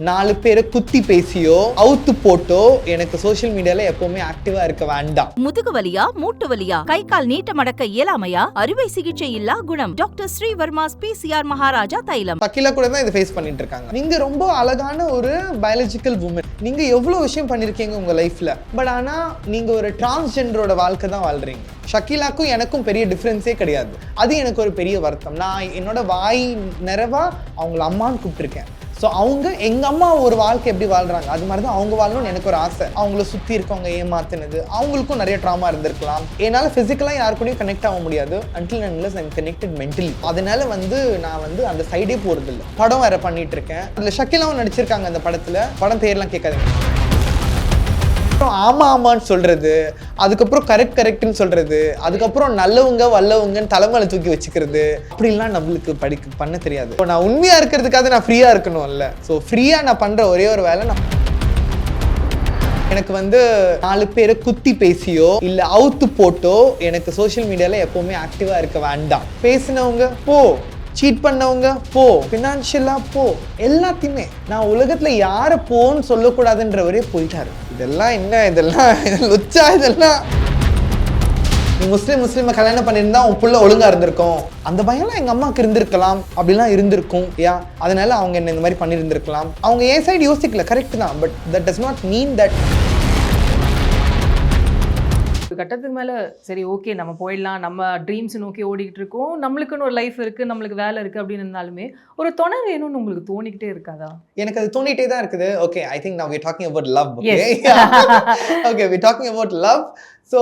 நாலு பேரை குத்தி பேசியோ அவுத்து போட்டோ எனக்கு சோஷியல் மீடியால எப்பவுமே ஆக்டிவா இருக்க வேண்டாம். முதுகு வலியா மூட்டு வலியா கை கால் நீட்ட மடக்க இயலாமையா அறுவை சிகிச்சை இல்லா குணம். டாக்டர் ஸ்ரீவர்மாஸ் பிசிஆர் மகாராஜா தைலம். சக்கிலா கூட தான் இதை ஃபேஸ் பண்ணிட்டு இருக்காங்க. நீங்க ரொம்ப அழகான ஒரு பயாலஜிக்கல் உமன் நீங்க எவ்வளவு விஷயம் பண்ணிருக்கீங்க உங்க லைஃப்ல பட் ஆனா நீங்க ஒரு டிரான்ஸ்ஜெண்டரோட வாழ்க்கை தான் வாழ்றீங்க. ஷக்கிலாக்கும் எனக்கும் பெரிய டிஃப்ரென்ஸே கிடையாது. அது எனக்கு ஒரு பெரிய வருத்தம். நான் என்னோட வாய் நிறைவா அவங்கள அம்மான்னு கூப்பிட்டுருக்கேன். ஸோ அவங்க எங்கள் அம்மா ஒரு வாழ்க்கை எப்படி வாழ்கிறாங்க அது மாதிரி தான் அவங்க வாழணும்னு எனக்கு ஒரு ஆசை. அவங்கள சுற்றி இருக்கவங்க ஏமாத்தினது அவங்களுக்கும் நிறைய ட்ராமா இருந்திருக்கலாம். என்னால் ஃபிசிக்கலாக யாரு கூடயும் கனெக்ட் ஆக முடியாது. Until unless I'm connected mentally அதனால வந்து நான் வந்து அந்த சைடே போகிறதில்ல படம் வேற பண்ணிட்டு இருக்கேன். அதில் ஷக்கிலாவும் நடிச்சிருக்காங்க அந்த படத்தில். படம் பேர்லாம் கேட்காதுங்க. அப்புறம் ஆமா ஆமான்னு சொல்றது அதுக்கப்புறம் கரெக்ட் கரெக்ட்னு சொல்றது அதுக்கப்புறம் நல்லவங்க வல்லவங்கன்னு தலைமையில தூக்கி வச்சுக்கிறது அப்படிலாம் நம்மளுக்கு படிக்க பண்ண தெரியாது. இப்போ நான் உண்மையா இருக்கிறதுக்காக நான் ஃப்ரீயா இருக்கணும்ல. ஸோ ஃப்ரீயா நான் பண்ற ஒரே ஒரு வேலை நான் எனக்கு வந்து நாலு பேரை குத்தி பேசியோ இல்லை அவுத்து போட்டோ எனக்கு சோஷியல் மீடியாவில் எப்போவுமே ஆக்டிவாக இருக்க வேண்டாம். பேசினவங்க போ. சீட் பண்ணவங்க போ. ஃபினான்ஷியலா போ. எல்லாத்தையுமே. நான் உலகத்துல யாரை போன்னு சொல்லக்கூடாதுன்றவரே போயிட்டாரு. இதெல்லாம் என்ன? இதெல்லாம் லுச்சா? இதெல்லாம் நீ முஸ்லீம் முஸ்லீமை கல்யாணம் பண்ணியிருந்தா உன் புள்ள ஒழுங்கா இருந்திருக்கும். அந்த பயம்லாம் எங்க அம்மாவுக்கு இருந்திருக்கலாம். அப்படிலாம் இருந்திருக்கும். யா? அதனால அவங்க என்ன இந்த மாதிரி பண்ணியிருந்திருக்கலாம். அவங்க என் சைடு யோசிக்கல. கரெக்ட் தான். But that does not mean that கட்டத்துக்கு மேல சரி ஓகே நம்ம போயிடலாம். நம்ம ட்ரீம்ஸ் நோக்கி ஓடிக்கிட்டு இருக்கோம். நம்மளுக்குன்னு ஒரு லைஃப் இருக்கு நம்மளுக்கு வேலை இருக்கு அப்படின்னு இருந்தாலுமே ஒரு துணை வேணும்னு உங்களுக்கு தோணிக்கிட்டே இருக்காதா? எனக்கு அது தோணிட்டே தான் இருக்குது. ஓகே ஐ திங்க் நான் talking about love okay we talking about love so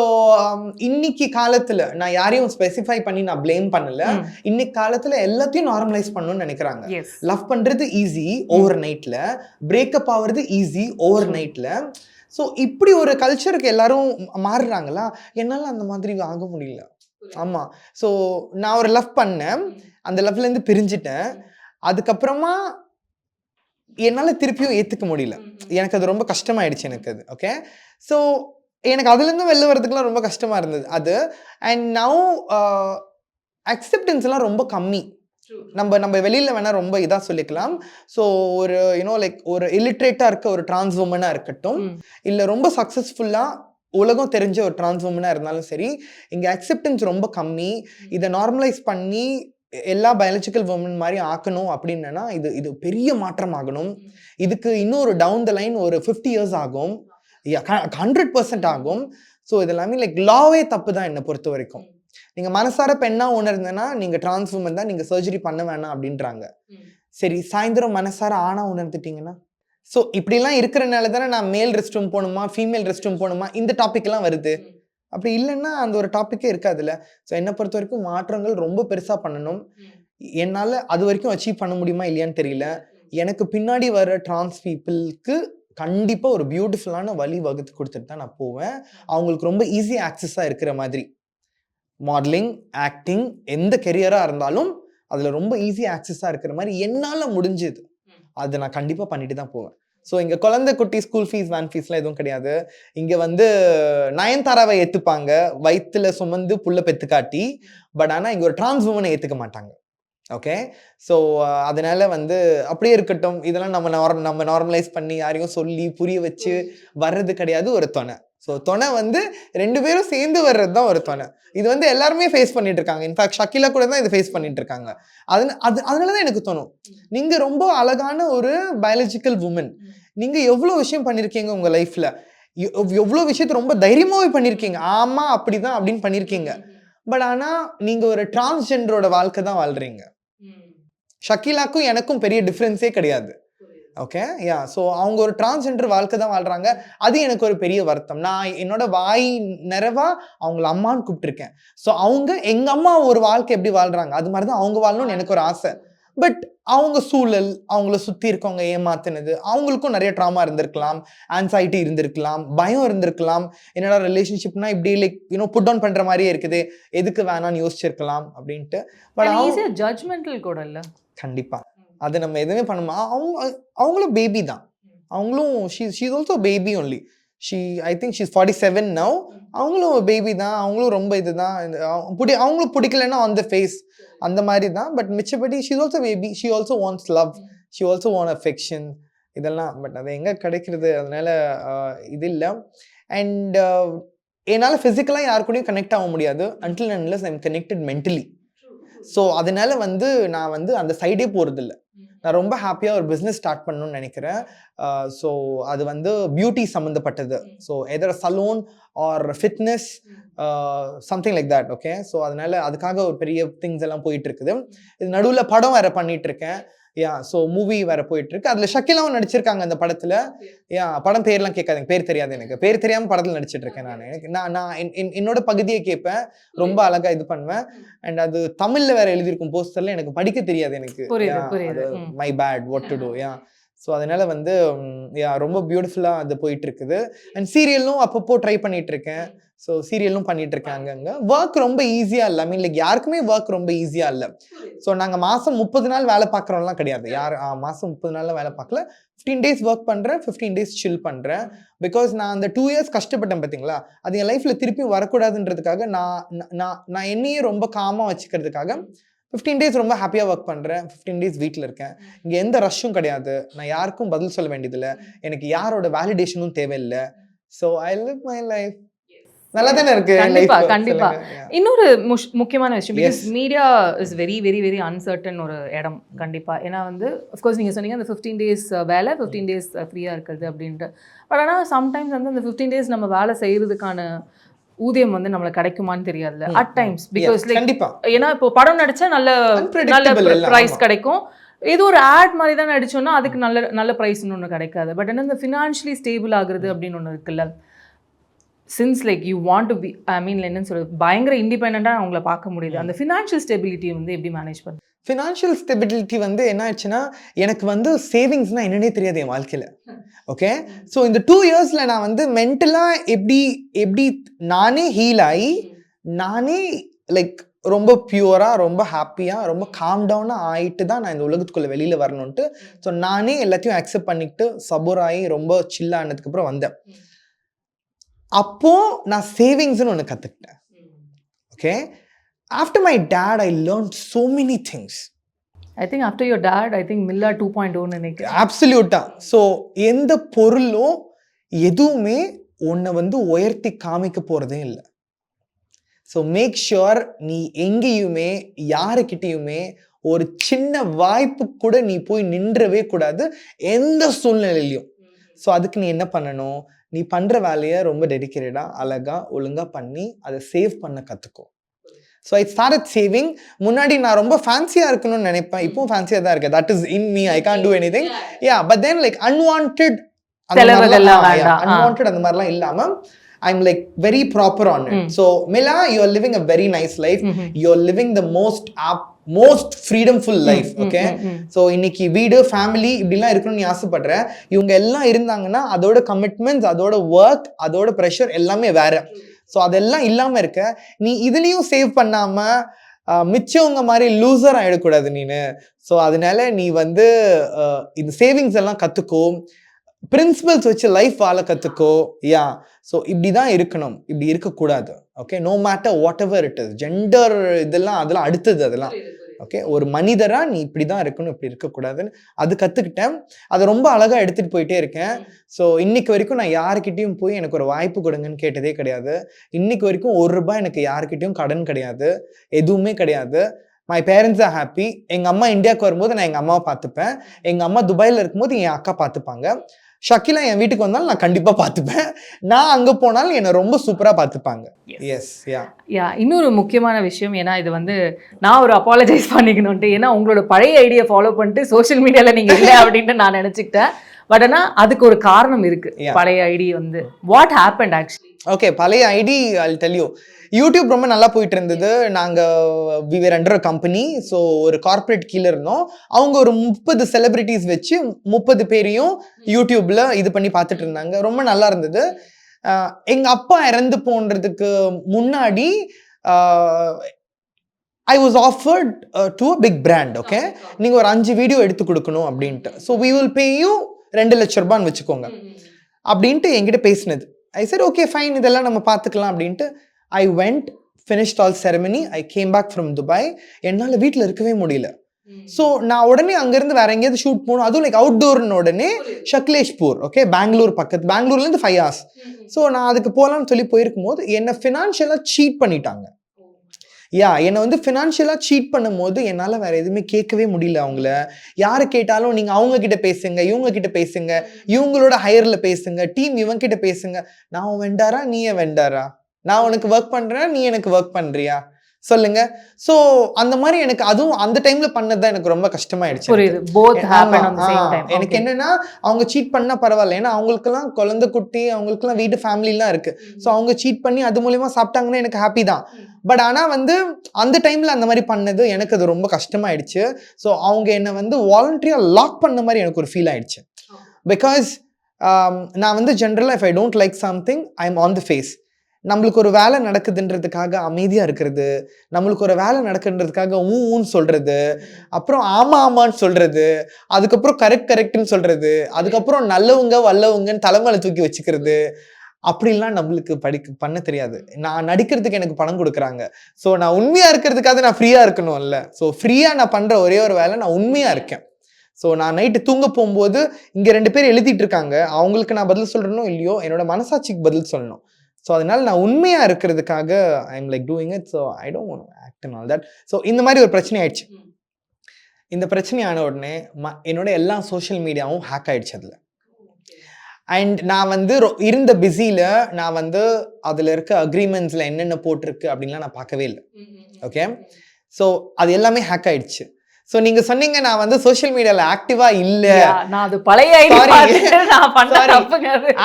இன்னைக்கு காலத்துல நான் யாரையும் ஸ்பெசிஃபை பண்ணி நான் ப்ளேம் பண்ணல. இன்னைக்கு காலத்துல எல்லாத்தையும் நார்மலைஸ் பண்ணணும்னு நினைக்கிறாங்க. லவ் பண்றது ஈஸி ஓவர் நைட்ல பிரேக்கப் ஆகுறது ஈஸி ஓவர் நைட்ல ஸோ இப்படி ஒரு கல்ச்சருக்கு எல்லாரும் மாறுறாங்களா? என்னால அந்த மாதிரி ஆக முடியல. ஆமா. ஸோ நான் ஒரு லவ் பண்ணேன். அந்த லவ்ல இருந்து பிரிஞ்சிட்டேன். அதுக்கப்புறமா என்னால திருப்பியும் ஏத்துக்க முடியல. எனக்கு அது ரொம்ப கஷ்டமாயிடுச்சு எனக்கு அது. ஓகே ஸோ எனக்கு அதுலேருந்து வெளில வரதுக்குலாம் ரொம்ப கஷ்டமா இருந்தது அது. அண்ட் நவ் அக்செப்டன்ஸ் எல்லாம் ரொம்ப கம்மி. நம்ம நம்ம வெளியில வேணா ரொம்ப இதா சொல்லிக்கலாம். ஸோ ஒரு யூனோ லைக் ஒரு இல்லிட்ரேட்டா இருக்க ஒரு டிரான்ஸ் உமனா இருக்கட்டும். இல்ல ரொம்ப சக்சஸ்ஃபுல்லா உலகம் தெரிஞ்ச ஒரு டிரான்ஸ் உமனா இருந்தாலும் சரி இங்க அக்செப்டன்ஸ் ரொம்ப கம்மி. இதை நார்மலைஸ் பண்ணி எல்லா பயாலஜிக்கல் உமன் மாதிரி ஆக்கணும் அப்படின்னா இது இது பெரிய மாற்றம் ஆகணும் இதுக்கு இன்னொரு டவுன் த லைன் ஒரு ஃபிஃப்டி இயர்ஸ் ஆகும். ஹண்ட்ரட் பர்சன்ட் ஆகும். ஸோ இது எல்லாமே லைக் லாவே தப்பு தான் என்னை பொறுத்த வரைக்கும். நீங்க மனசார பெண்ணா உணர்ந்தேன்னா நீங்க டிரான்ஸ் உமன் தான் நீங்க சர்ஜரி பண்ண வேணாம் அப்படின்றாங்க. சரி சாயந்தரம் மனசார ஆணா உணர்ந்துட்டீங்கன்னா? ஸோ இப்படிலாம் இருக்கிறனால தானே நான் மேல் ரெஸ்ட் ரூம் போகணுமா ஃபீமேல் ரெஸ்ட் ரூம் போகணுமா இந்த டாபிக்லாம் வருது. அப்படி இல்லைன்னா அந்த ஒரு டாப்பிக்கே இருக்காதுல்ல. ஸோ என்னை பொறுத்த வரைக்கும் மாற்றங்கள் ரொம்ப பெருசாக பண்ணணும். என்னால் அது வரைக்கும் அச்சீவ் பண்ண முடியுமா இல்லையான்னு தெரியல. எனக்கு பின்னாடி வர டிரான்ஸ் பீப்புளுக்கு கண்டிப்பாக ஒரு பியூட்டிஃபுல்லான வழி வகுத்து கொடுத்துட்டு தான் நான் போவேன். அவங்களுக்கு ரொம்ப ஈஸியாக ஆக்சஸாக இருக்கிற மாதிரி. மாடலிங் ஆக்டிங் எந்த கெரியராக இருந்தாலும் அதில் ரொம்ப ஈஸியாக ஆக்சஸாக இருக்கிற மாதிரி என்னால் முடிஞ்சது. அதை நான் கண்டிப்பாக பண்ணிட்டு தான் போவேன். ஸோ இங்கே குழந்தை குட்டி ஸ்கூல் ஃபீஸ் வேன் ஃபீஸ்லாம் எதுவும் கிடையாது. இங்கே வந்து நயன்தாராவை ஏற்றுப்பாங்க வயிற்றுல சுமந்து புள்ள பெத்து காட்டி பட் ஆனால் இங்கே ஒரு டிரான்ஸ் உமனை ஏற்றுக்க மாட்டாங்க. ஓகே ஸோ அதனால வந்து அப்படியே இருக்கட்டும். இதெல்லாம் நம்ம நார் நம்ம நார்மலைஸ் பண்ணி யாரையும் சொல்லி புரிய வச்சு வர்றது கிடையாது. ஒரு துணை. ஸோ துணை வந்து ரெண்டு பேரும் சேர்ந்து வர்றது தான் ஒரு துணை. இது வந்து எல்லாருமே ஃபேஸ் பண்ணிட்டு இருக்காங்க இன்ஃபேக்ட் ஷக்கிலா கூட தான் இது ஃபேஸ் பண்ணிட்டு இருக்காங்க அது அது அதனால தான் எனக்கு தோணும். நீங்க ரொம்ப அழகான ஒரு பயாலஜிக்கல் உமன் நீங்க எவ்வளோ விஷயம் பண்ணிருக்கீங்க உங்க லைஃப்ல எவ்வளோ விஷயத்த ரொம்ப தைரியமாவே பண்ணிருக்கீங்க. ஆமா அப்படிதான் அப்படின்னு பண்ணிருக்கீங்க. பட் ஆனா நீங்க ஒரு டிரான்ஸ்ஜெண்டரோட வாழ்க்கை தான் வாழ்றீங்க ஷக்கிலாக்கும் எனக்கும் பெரிய டிஃப்ரென்ஸே கிடையாது. ஓகே யா ஸோ அவங்க ஒரு டிரான்ஸ்ஜெண்டர் வாழ்க்கை தான் வாழ்றாங்க. அது எனக்கு ஒரு பெரிய வருத்தம். நான் என்னோட வாய் நிறைவா அவங்கள அம்மான்னு கூப்பிட்டுருக்கேன். ஸோ அவங்க எங்க அம்மா ஒரு வாழ்க்கை எப்படி வாழ்றாங்க? அது மாதிரி தான் அவங்க வாழணும்னு எனக்கு ஒரு ஆசை. பட் அவங்க சூழல் அவங்கள சுத்தி இருக்கவங்க ஏமாத்துனது அவங்களுக்கும் நிறைய ட்ராமா இருந்திருக்கலாம். ஆன்சைட்டி இருந்திருக்கலாம். பயம் இருந்திருக்கலாம். என்னடா ரிலேஷன்ஷிப்னா இப்படி லைக் யூனோ புட் டவுன் பண்ற மாதிரியே இருக்குது. எதுக்கு வேணாம்னு யோசிச்சிருக்கலாம் அப்படின்ட்டு. பட் ஈஸியா ஜட்ஜ்மெண்டல் கூட இல்ல? கண்டிப்பா. அது நம்ம எதுவுமே பண்ண அவங்க அவங்களும் பேபி தான். அவங்களும் she she's also baby only she I think she's forty seven now அவங்களும் பேபி தான். அவங்களும் ரொம்ப இதுதான் இந்த அவங்க- பிடி அவங்களுக்கு பிடிக்கலன்னா ஆன் த ஃபேஸ் அந்த மாதிரி தான். But மிச்சபடி she's also baby she also wants love she also want affection இதெல்லாம் பட் அது எங்கே கிடைக்கிறது? அதனால இது இல்லை. அண்ட் என்னால் ஃபிசிக்கலாக யார் கூடயும் கனெக்ட் ஆக முடியாது. Until unless I'm connected mentally so அதனால வந்து நான் வந்து அந்த சைடே போகிறதில்ல நான் ரொம்ப ஹாப்பியாக ஒரு பிஸ்னஸ் ஸ்டார்ட் பண்ணணும்னு நினைக்கிறேன். ஸோ அது வந்து பியூட்டி சம்மந்தப்பட்டது so either salon or fitness something like that okay so அதனால அதுக்காக ஒரு பெரிய திங்ஸ் எல்லாம் போயிட்டு இருக்குது. இது நடுவில் படம் வேற பண்ணிட்டு இருக்கேன். யா ஸோ மூவி வேற போயிட்டு இருக்கு அதில் ஷக்கிலாவும் நடிச்சிருக்காங்க அந்த படத்துல. யா படம் பேர்லாம் கேட்காதுங்க. பேர் தெரியாது எனக்கு. பேர் தெரியாம படத்தில் நடிச்சிட்டு இருக்கேன் நான். எனக்கு நான் நான் என்- என்- என்னோட பகுதியை கேட்பேன். ரொம்ப அழகா இது பண்ணுவேன். அண்ட் அது தமிழ்ல வேற எழுதியிருக்கும் போஸ்டர்ல எனக்கு படிக்க தெரியாது எனக்கு. புரியுது, புரியுது. ம். My bad what to do yeah so அதனால வந்து யா ரொம்ப பியூட்டிஃபுல்லாக அது போயிட்டு இருக்குது அண்ட் சீரியலும் அப்பப்போ ட்ரை பண்ணிட்டு இருக்கேன் ஸோ சீரியலும் பண்ணிட்டு இருக்காங்க அங்கே. ஒர்க் ரொம்ப ஈஸியாக இல்லை. மீன் லைக் யாருக்குமே ஒர்க் ரொம்ப ஈஸியாக இல்லை. ஸோ நாங்கள் மாதம் முப்பது நாள் வேலை பார்க்குறோம்லாம் கிடையாது. யார் ஆ, மாசம் முப்பது நாள்லாம் வேலை பார்க்கல. ஃபிஃப்டீன் டேஸ் ஒர்க் பண்ணுறேன் ஃபிஃப்டீன் டேஸ் சில் பண்ணுறேன் பிகாஸ் நான் அந்த டூ இயர்ஸ் கஷ்டப்பட்டேன் பார்த்தீங்களா அது என் லைஃப்பில் திருப்பியும் வரக்கூடாதுன்றதுக்காக நான் நான்- நான் நான் என்னையே ரொம்ப காமாக வச்சுக்கிறதுக்காக ஃபிஃப்டீன் டேஸ் ரொம்ப ஹாப்பியாக ஒர்க் பண்ணுறேன் ஃபிஃப்டீன் டேஸ் வீட்டில் இருக்கேன். இங்கே எந்த ரஷ்ஷும் கிடையாது. நான் யாருக்கும் பதில் சொல்ல வேண்டியதில்லை. எனக்கு யாரோட வேலிடேஷனும் தேவையில்லை. So I live my life நல்லா தானே இருக்கு கண்டிப்பா? கண்டிப்பா. இன்னொரு முக்கியமான விஷயம் because. Media is very very very uncertain ஒரு இடம் கண்டிப்பா. ஏன்னா வந்து அஃப்கோர்ஸ் நீங்க சொன்னீங்க அந்த ஃபிஃப்டீன் டேஸ் வேலை ஃபிஃப்டீன் டேஸ் ஃப்ரீயா இருக்கிறது அப்படின்ட்டு. பட் ஆனால் சம்டைம்ஸ் வந்து அந்த ஃபிஃப்டீன் டேஸ் நம்ம வேலை செய்யறதுக்கான ஊதியம் வந்து நம்மளுக்கு கிடைக்குமான்னு தெரியாதுல்ல ம், அட் டைம்ஸ் பிகாஸ் கண்டிப்பா. ஏன்னா இப்போ படம் நடிச்சா நல்ல நல்ல ப்ரைஸ். கிடைக்கும். ஏதோ ஒரு ஆட் மாதிரி தான் நடிச்சோம்னா அதுக்கு நல்ல நல்ல ப்ரைஸ்னு ஒன்று கிடைக்காது. பட் என்ன இந்த ஃபினான்ஷியலி ஸ்டேபிள் ஆகுறது அப்படின்னு ஒன்று இருக்குல்ல since like you want to be I mean என்னன்னு சொல்றது பயங்கர இண்டிபெண்ட்டாக அவங்கள பார்க்க முடியுது. அந்த ஃபினான்ஷியல் ஸ்டெபிலிட்டி வந்து எப்படி மேனேஜ் பண்ணுறது ஃபினான்ஷியல் ஸ்டெபிலிட்டி வந்து என்ன ஆச்சுன்னா எனக்கு வந்து சேவிங்ஸ்னால் என்னன்னே தெரியாது என் வாழ்க்கையில். ஓகே ஸோ இந்த டூ இயர்ஸில் நான் வந்து மென்டலாக எப்படி எப்படி நானே ஹீல் ஆகி நானே லைக் ரொம்ப பியூராக ரொம்ப ஹாப்பியாக ரொம்ப காம் டவுனாக ஆயிட்டு தான் நான் இந்த உலகத்துக்குள்ளே வெளியில் வரணுன்ட்டு ஸோ நானே எல்லாத்தையும் அக்செப்ட் பண்ணிக்கிட்டு சபோர் ஆகி ரொம்ப chill ஆனதுக்கப்புறம் வந்தேன். அப்போ நான் சேவிங்ஸ்னு ஒன்று கற்றுக்கிட்டேன் okay after my date I learn so many things. I think after your date I think Milla two point ஓன்னு நினைக்கிறேன். அப்சல்யூட்டா ஸோ எந்த பொருளும் எதுவுமே உன்னை வந்து உயர்த்தி காமிக்க போகிறதே இல்லை. ஸோ மேக் ஷுர் நீ எங்கேயுமே யாருக்கிட்டேயுமே ஒரு சின்ன வாய்ப்பு கூட நீ போய் நின்றவே கூடாது. எந்த சூழ்நிலையிலையும். ஸோ அதுக்கு நீ என்ன பண்ணணும்? நீ பண்ணுற வேலையை ரொம்ப டெடிக்கேட்டடாக அழகாக ஒழுங்காக பண்ணி அதை சேவ் பண்ண கற்றுக்கோ ஸோ ஐ ஸ்டார்ட் சேவிங் முன்னாடி நான் ரொம்ப ஃபேன்சியாக இருக்கணும்னு நினைப்பேன். இப்பவும் ஃபேன்சியாக தான் இருக்கேன். That is in me I can do anything yeah but then like unwanted. Unwanted அந்த மாதிரிலாம் இல்லாம I'm like very proper on it so Milla you are living a very nice life you are living the most of most freedomful life okay so இன்னைக்கு வீடு family இப்படிலாம் இருக்கணும்னு ஆசைப்படுற இவங்க எல்லாம் இருந்தாங்கன்னா அதோட கமிட்மெண்ட்ஸ் அதோட ஒர்க் அதோட ப்ரெஷர் எல்லாமே வேற. ஸோ அதெல்லாம் இல்லாம இருக்க நீ இதுலயும் சேவ் பண்ணாம ஆஹ், மிச்சவங்க மாதிரி லூசர் ஆயிடக்கூடாது நீனு. ஸோ அதனால நீ வந்து இந்த சேவிங்ஸ் எல்லாம் கத்துக்கோ. பிரின்சிபல்ஸ் வச்சு லைஃப் வாழ கத்துக்கோ. யா ஸோ இப்படி தான் இருக்கணும். இப்படி இருக்கக்கூடாது. Okay no matter whatever it is gender இதெல்லாம் அதெல்லாம் அடுத்தது அதெல்லாம். ஓகே ஒரு மனிதரா நீ இப்படி தான் இருக்கணும் இப்படி இருக்கக்கூடாதுன்னு அது கற்றுக்கிட்டேன் அதை ரொம்ப அழகாக எடுத்துகிட்டு போயிட்டே இருக்கேன். ஸோ இன்னைக்கு வரைக்கும் நான் யாருக்கிட்டேயும் போய் எனக்கு ஒரு வாய்ப்பு கொடுங்கன்னு கேட்டதே கிடையாது. இன்னைக்கு வரைக்கும் ஒரு ரூபாய் எனக்கு யாருக்கிட்டேயும் கடன் கிடையாது. எதுவுமே கிடையாது. மை பேரண்ட்ஸ் ஆர் ஹாப்பி எங்கள் அம்மா இந்தியாவுக்கு வரும்போது நான் எங்கள் அம்மாவை பார்த்துப்பேன். எங்கள் அம்மா துபாயில் இருக்கும்போது என் அக்கா பார்த்துப்பாங்க. ஷக்கிலா என் வீட்டுக்கு வந்தாலும் நான் கண்டிப்பாக பார்த்துப்பேன். நான் அங்கே போனாலும் என்னை ரொம்ப சூப்பராக பார்த்துப்பாங்க. எஸ் யா யா இன்னொரு முக்கியமான விஷயம் ஏன்னா இது வந்து நான் ஒரு அப்பாலஜைஸ் பண்ணிக்கணும்ட்டு ஏன்னா உங்களோட பழைய ஐடியா ஃபாலோ பண்ணிட்டு சோஷியல் மீடியால நீங்க இல்லை அப்படின்ட்டு நான் நினைச்சுக்கிட்டேன். பட் ஆனா அதுக்கு ஒரு காரணம் இருக்கு. Yeah. பழைய ஐடி வந்து. வாட் ஹேப்பன் ஆக்சுவலி ஓகே பழைய ID I'll tell you YouTube ரொம்ப நல்லா போயிட்டு இருந்தது நாங்கள் we were under company so ஒரு கார்ப்பரேட் கீழே இருந்தோம். அவங்க ஒரு முப்பது செலிபிரிட்டிஸ் வச்சு முப்பது பேரையும் யூடியூப்ல இது பண்ணி பார்த்துட்டு இருந்தாங்க. ரொம்ப நல்லா இருந்தது. ஆஹ் எங்க அப்பா இறந்து போன்றதுக்கு முன்னாடி I was offered to a big brand okay நீங்க ஒரு அஞ்சு வீடியோ எடுத்து கொடுக்கணும் அப்படின்ட்டு. So we will pay you ரெண்டு லட்ச ரூபான்னு வச்சுக்கோங்க. அப்படின்ட்டு என்கிட்ட பேசினது. ஐ said ஓகே ஃபைன் இதெல்லாம் நம்ம பார்த்துக்கலாம் அப்படின்ட்டு I went finished all ceremony I came back from Dubai என்னால் வீட்டில் இருக்கவே முடியல. ஸோ நான் உடனே அங்கேருந்து வேற எங்கேயாவது ஷூட் போகணும். அதுவும் லைக் அவுட்டோர்னு உடனே ஷக்லேஷ்பூர் ஓகே பெங்களூர் பக்கத்து பெங்களூர்லேருந்து ஃபைவ் ஹவர்ஸ் ஸோ நான் அதுக்கு போகலான்னு சொல்லி போயிருக்கும் போது என்னை ஃபினான்ஷியலாக சீட் பண்ணிட்டாங்க. யா என்னை வந்து ஃபினான்ஷியலாக சீட் பண்ணும்போது என்னால் வேற எதுவுமே கேட்கவே முடியல அவங்கள. யார் கேட்டாலும் நீங்கள் அவங்க கிட்ட பேசுங்க இவங்க கிட்ட பேசுங்க இவங்களோட ஹையரில் பேசுங்க டீம் இவங்க கிட்ட பேசுங்க. நான் வெண்டாரா நீ வெண்டாரா நான் உனக்கு ஒர்க் பண்ணுறேன் நீ எனக்கு ஒர்க் பண்ணுறியா சொல்லுங்க. ஸோ அந்த மாதிரி எனக்கு அதுவும் அந்த டைம்ல பண்ணது தான் எனக்கு ரொம்ப கஷ்டமாயிடுச்சு எனக்கு. என்னன்னா அவங்க சீட் பண்ணா பரவாயில்ல. ஏன்னா அவங்களுக்கெல்லாம் குழந்தை குட்டி அவங்களுக்குலாம் வீட்டு ஃபேமிலிலாம் இருக்கு. ஸோ அவங்க சீட் பண்ணி அது மூலியமா சாப்பிட்டாங்கன்னா எனக்கு ஹாப்பி தான். பட் ஆனா வந்து அந்த டைம்ல அந்த மாதிரி பண்ணது எனக்கு அது ரொம்ப கஷ்டமாயிடுச்சு. ஸோ அவங்க என்னை வந்து வாலண்டரியா லாக் பண்ண மாதிரி எனக்கு ஒரு ஃபீல் ஆயிடுச்சு. பிகாஸ் நான் வந்து ஜென்ரலாக if I don't like something I am on the face நம்மளுக்கு ஒரு வேலை நடக்குதுன்றதுக்காக அமைதியாக இருக்கிறது நம்மளுக்கு ஒரு வேலை நடக்குன்றதுக்காக ஊ ஊன்னு சொல்கிறது அப்புறம் ஆமா ஆமான்னு சொல்கிறது அதுக்கப்புறம் கரெக்ட் கரெக்ட்னு சொல்கிறது அதுக்கப்புறம் நல்லவங்க வல்லவங்கன்னு தலைமையில தூக்கி வச்சுக்கிறது அப்படிலாம் நம்மளுக்கு படிக்க பண்ண தெரியாது. நான் நடிக்கிறதுக்கு எனக்கு பணம் கொடுக்குறாங்க. ஸோ நான் உண்மையாக இருக்கிறதுக்காக நான் ஃப்ரீயாக இருக்கணும்ல. ஸோ ஃப்ரீயாக நான் பண்ணுற ஒரே ஒரு வேலை நான் உண்மையாக இருக்கேன். ஸோ நான் நைட்டு தூங்க போகும்போது இங்கே ரெண்டு பேர் எழுதிட்டு இருக்காங்க. அவங்களுக்கு நான் பதில் சொல்கிறனோ இல்லையோ என்னோட மனசாட்சிக்கு பதில் சொல்லணும். ஸோ அதனால நான் உண்மையாக இருக்கிறதுக்காக I am like doing it so I don't on act and all that so இந்த மாதிரி ஒரு பிரச்சனை ஆயிடுச்சு. இந்த பிரச்சனை ஆன உடனே ம என்னோட எல்லா சோஷியல் மீடியாவும் ஹேக் ஆயிடுச்சு அதில். அண்ட் நான் வந்து இருந்த பிஸியில் நான் வந்து அதில் இருக்க அக்ரிமெண்ட்ஸில் என்னென்ன போட்டிருக்கு அப்படின்லாம் நான் பார்க்கவே இல்லை. ஓகே ஸோ அது எல்லாமே ஹேக் ஆயிடுச்சு. ஸோ நீங்கள் சொன்னீங்க நான் வந்து சோஷியல் மீடியாவில் ஆக்டிவாக இல்லை. நான் அது பழைய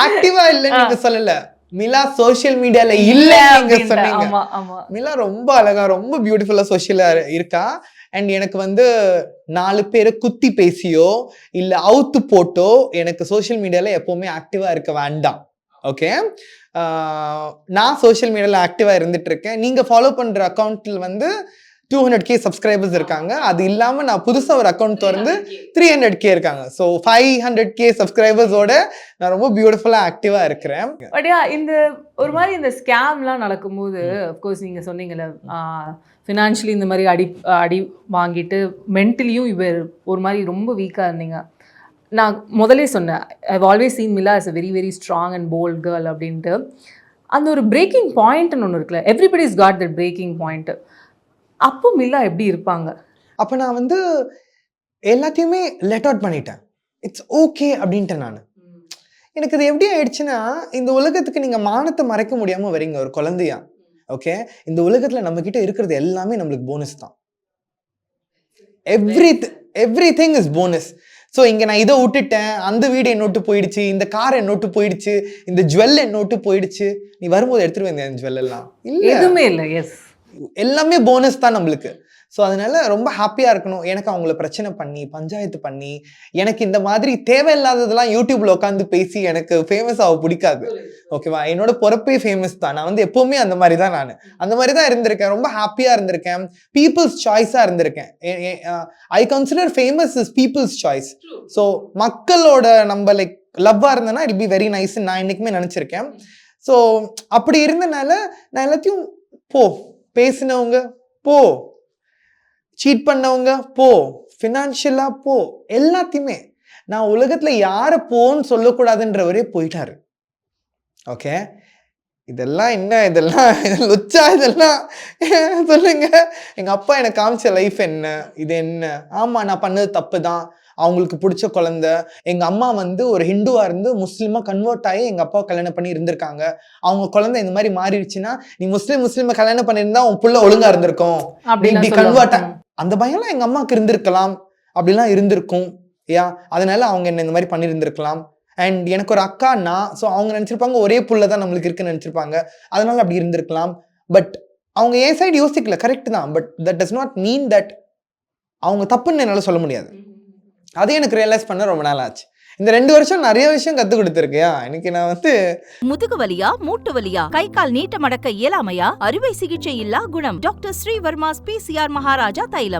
ஆக்டிவா இல்லைன்னு நீங்க சொல்லல. மிலா சோஷியல் மீடியால இல்ல. சொன்னீங்க. மிலா ரொம்ப அழகா ரொம்ப பியூட்டிஃபுல்லா சோஷியலா இருக்கா? அண்ட் எனக்கு வந்து நாலு பேரை குத்தி பேசியோ இல்ல அவுத்து போட்டோ எனக்கு சோஷியல் மீடியால எப்பவுமே ஆக்டிவா இருக்க வேண்டாம். ஓகே நான் சோஷியல் மீடியால ஆக்டிவா இருந்துட்டு இருக்கேன். நீங்க ஃபாலோ பண்ற அக்கௌண்ட்ல வந்து டூ ஹண்ட்ரட் கே சப்ஸ்கிரைபர்ஸ் இருக்காங்க. அது இல்லாம நான் புதுசா ஒரு அக்கௌண்ட் திறந்து த்ரீ ஹண்ட்ரட் கே இருக்காங்க. ஸோ ஃபைவ் ஹண்ட்ரட் கே சப்ஸ்கிரைபர்ஸோட நான் ரொம்ப பியூட்டிஃபுல்லா ஆக்டிவா இருக்கிறேன். பட் யா இந்த ஒரு மாதிரி இந்த ஸ்கேம்லாம் நடக்கும்போது அஃப்கோர்ஸ் நீங்கள் சொன்னீங்கல்ல ஃபினான்ஷியலி இந்த மாதிரி அடி அடி வாங்கிட்டு மென்டலியும் இவர் ஒரு மாதிரி ரொம்ப வீக்காக இருந்தீங்க. நான் முதலே சொன்னேன் I always seen Milla is a very very strong and bold girl அப்படின்ட்டு. அந்த ஒரு பிரேக்கிங் பாயிண்ட்னு ஒன்று இருக்குல்ல everybody is got that breaking point அப்போ மில்லா எப்படி இருப்பாங்க? அப்போ நான் வந்து எல்லாத்தையுமே லெட் அவுட் பண்ணிட்டேன். இட்ஸ் ஓகே அப்படின்ட்டேன் நான். எனக்கு இது எப்படி ஆயிடுச்சுன்னா இந்த உலகத்துக்கு நீங்க மானத்தை மறைக்க முடியாம வரீங்க ஒரு குழந்தையா. ஓகே இந்த உலகத்துல நம்ம கிட்ட இருக்கிறது எல்லாமே நம்மளுக்கு போனஸ் தான். Every everything is bonus so இங்கே நான் இதை விட்டுட்டேன் அந்த வீடு என்னோட்டு போயிடுச்சு இந்த கார் என்னோட்டு போயிடுச்சு இந்த ஜுவல் என்னோட்டு போயிடுச்சு. நீ வரும்போது எடுத்துட்டு வந்தேன் ஜுவல் எல்லாம். இல்லை. எதுவுமே இல்லை எஸ் எல்லாமே போனஸ் தான் நம்மளுக்கு. ஸோ அதனால ரொம்ப ஹாப்பியாக இருக்கணும். எனக்கு அவங்கள பிரச்சனை பண்ணி பஞ்சாயத்து பண்ணி எனக்கு இந்த மாதிரி தேவையில்லாததெல்லாம் யூடியூப்ல உட்காந்து பேசி எனக்கு ஃபேமஸ் ஆக பிடிக்காது. ஓகேவா என்னோட பொறப்பே ஃபேமஸ் தான். நான் வந்து எப்பவுமே அந்த மாதிரி தான் நான். அந்த மாதிரி தான் இருந்திருக்கேன். ரொம்ப ஹாப்பியாக இருந்திருக்கேன். பீப்புள்ஸ் சாய்ஸாக இருந்திருக்கேன். I consider famous is people's choice so மக்களோட நம்ம லைக் லவ்வாக இருந்தேன்னா இட் பி வெரி நைஸ் நான் என்னைக்குமே நினச்சிருக்கேன். ஸோ அப்படி இருந்தனால நான் எல்லாத்தையும் போ. பேசினவங்க போ. சீட் பண்ணவங்க போ. ஃபினான்ஷியலாக போ. எல்லாத்தையுமே நான் உலகத்தில் யாரை போன்னு சொல்லக்கூடாதுன்றவரே போயிட்டாரு. ஓகே இதெல்லாம் என்ன? இதெல்லாம் லுச்சா இதெல்லாம்? சொல்லுங்க. எங்க அப்பா எனக்கு காமிச்ச லைஃப் என்ன? இது என்ன? ஆமா நான் பண்ணது தப்பு தான் அவங்களுக்கு பிடிச்ச குழந்தை. எங்க அம்மா வந்து ஒரு ஹிந்துவா இருந்து முஸ்லீமா கன்வெர்ட் ஆகி எங்க அப்பா கல்யாணம் பண்ணி இருந்திருக்காங்க. அவங்க குழந்தை இந்த மாதிரி மாறிடுச்சுன்னா நீ முஸ்லீம் முஸ்லீமை கல்யாணம் பண்ணியிருந்தா உன் புள்ள ஒழுங்கா இருந்திருக்கும். இப்படி convert அந்த பயம்லாம் எங்க அம்மாவுக்கு இருந்திருக்கலாம். அப்படிலாம் இருந்திருக்கும். யா அதனால அவங்க என்ன இந்த மாதிரி பண்ணியிருந்திருக்கலாம். அண்ட் எனக்கு ஒரு அக்கா நான் ஸோ அவங்க நினச்சிருப்பாங்க ஒரே புள்ள தான் நம்மளுக்கு இருக்குன்னு நினச்சிருப்பாங்க. அதனால அப்படி இருந்திருக்கலாம். பட் அவங்க என் சைடு யோசிக்கல. கரெக்ட் தான். But that does not mean that அவங்க தப்புன்னு என்னால் சொல்ல முடியாது. அதையும் எனக்கு ரியலைஸ் பண்ண ரொம்ப நாள் ஆச்சு இந்த ரெண்டு வருஷம் நிறைய விஷயம் கத்து கொடுத்துருக்கியா? எனக்கு நான் வந்து முதுகு வலியா மூட்டு வலியா கை கால் நீட்ட மடக்க இயலாமையா? அறுவை சிகிச்சை இல்லா குணம். டாக்டர் ஸ்ரீவர்மாஸ் பிசிஆர் மகாராஜா தைலம்.